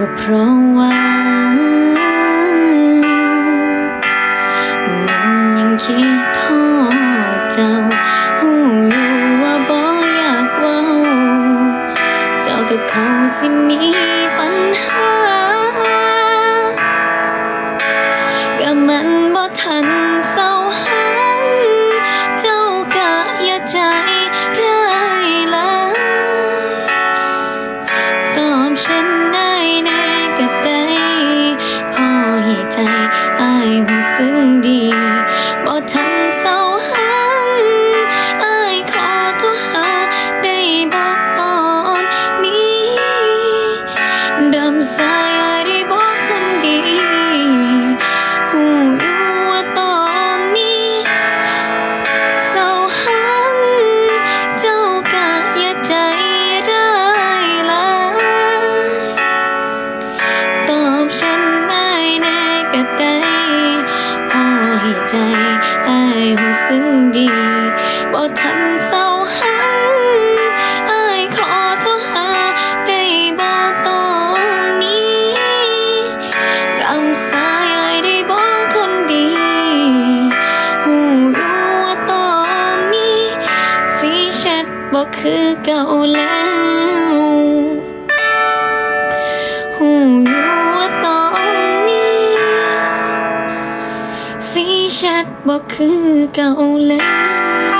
ก็เพราะว่า มันยังคิดทอดเจ้าหูอยู่ว่าบ่อยากเว้า เจ้ากับเขาสิมีปัญหาก็มันบ่ทันเศร้าหันเจ้ากะอย่าใจร้ายลายตอบฉันได้ ให้ใจอายหูซึ้งดีบ่ทันเศร้าหันอายขอโทรหาได้บ่ตอนนี้รำสายอายได้บอกคนดีหูอยู่ว่าตอนนี้สีชัดบอกคือเก่าแล้ว สีชัดบอกคือเก่าแล้ว